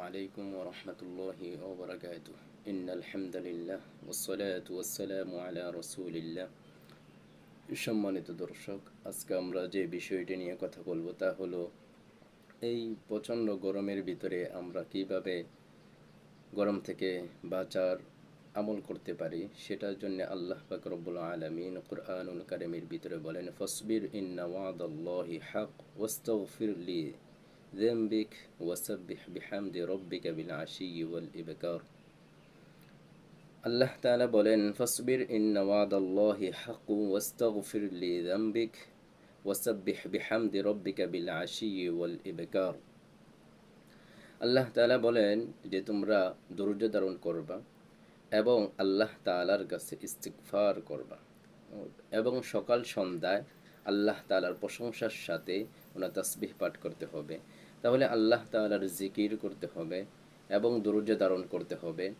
عليكم ورحمة الله وبركاته إن الحمد لله والصلاة والسلام على رسول الله সম্মানিত দর্শক আজকে আমরা যে বিষয়টি নিয়ে কথা বলবো তা হলো এই প্রচণ্ড গরমের ভিতরে আমরা কিভাবে গরম থেকে বাঁচার আমল করতে পারি সেটার জন্য আল্লাহ পাক রব্বুল আলামিন কুরআনুল কারিমের ভিতরে বলেন ফসবির ইন্না ওয়াদাল্লাহি হক ওয়াস্তাগফির লি ذنبك وسبح بحمد ربك بالعشي والإبكار আল্লাহ তাআলা বলেন ফসবির ইন্না ওয়াদাল্লাহি হাক্কু ওয়াস্তাগফির লি যামবিক ওয়াসাব্বিহ বিহামদি রব্বিকা বিল আশি ওয়াল ইবকার আল্লাহ তাআলা বলেন যে তোমরা ধৈর্য ধারণ করবা এবং আল্লাহ তাআলার কাছে ইস্তিগফার করবা এবং সকাল সন্ধ্যায় আল্লাহ তাআলার প্রশংসার সাথে ওনার তাসবিহ পাঠ করতে হবে। তাহলে আল্লাহ তাআলার জিকির করতে হবে এবং দরুজ ধারণ করতে হবে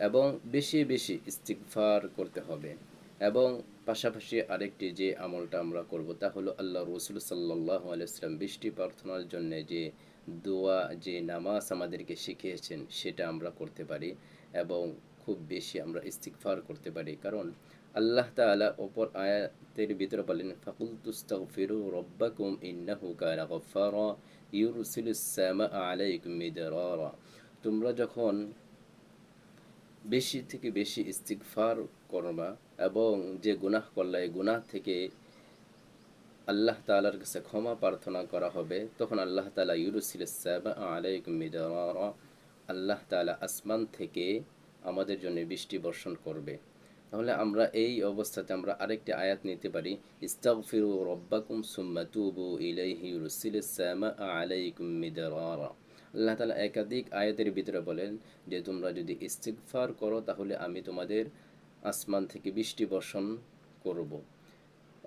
এবং বেশি বেশি ইস্তিগফার করতে হবে এবং পাশাপাশি আরেকটি যে আমলটা আমরা করব তা হলো আল্লাহ রসুল সাল্লাহ আলাইসলাম বৃষ্টি প্রার্থনার জন্য যে দোয়া, যে নামাজ আমাদেরকে শিখিয়েছেন সেটা আমরা করতে পারি এবং খুব বেশি আমরা ইস্তিগফার করতে পারি। কারণ আল্লাহ তাআলা অপর আয়াতের ভিতরে বলেন ফাকুল তুস্তাগফিরু রব্বাকুম ইন্নাহু কানা গফফারা ইউরসিলুস সামা তোমরা যখন বেশি থেকে বেশি ইস্তিগফার করবা এবং যে গুনাহ করলে, এই গুনাহ থেকে আল্লাহ তালার কাছে ক্ষমা প্রার্থনা করা হবে, তখন আল্লাহ তালা ইউরুসিল আলাইকুম মিদরারা, আল্লাহ তালা আসমান থেকে আমাদের জন্য বৃষ্টি বর্ষণ করবে। তাহলে আমরা এই অবস্থাতে আমরা আরেকটি আয়াত নিতে পারি, ইস্তাগফিরু রব্বাকুম সুম্মা তুবু আলাইকুম মিদরারা। আল্লাহ তালা একাধিক আয়াতের ভিতরে বলেন যে, তোমরা যদি ইস্তিগফার করো, তাহলে আমি তোমাদের আসমান থেকে বৃষ্টি বর্ষণ করব।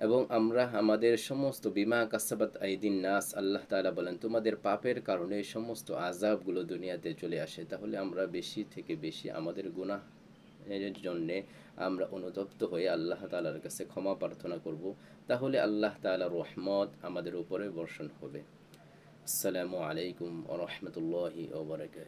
এবং আমরা আমাদের সমস্ত বিমা কাসাবাত আইদিন নাস, আল্লাহ তালা বলেন, তোমাদের পাপের কারণে সমস্ত আজাবগুলো দুনিয়াতে চলে আসে। তাহলে আমরা বেশি থেকে বেশি আমাদের গুনাহ এর জন্যে আমরা অনুতপ্ত হয়ে আল্লাহ তালার কাছে ক্ষমা প্রার্থনা করব। তাহলে আল্লাহ তালার রহমত আমাদের উপরে বর্ষণ হবে। আসসালামু আলাইকুম ও রহমতুল্লাহি ওবরাকাত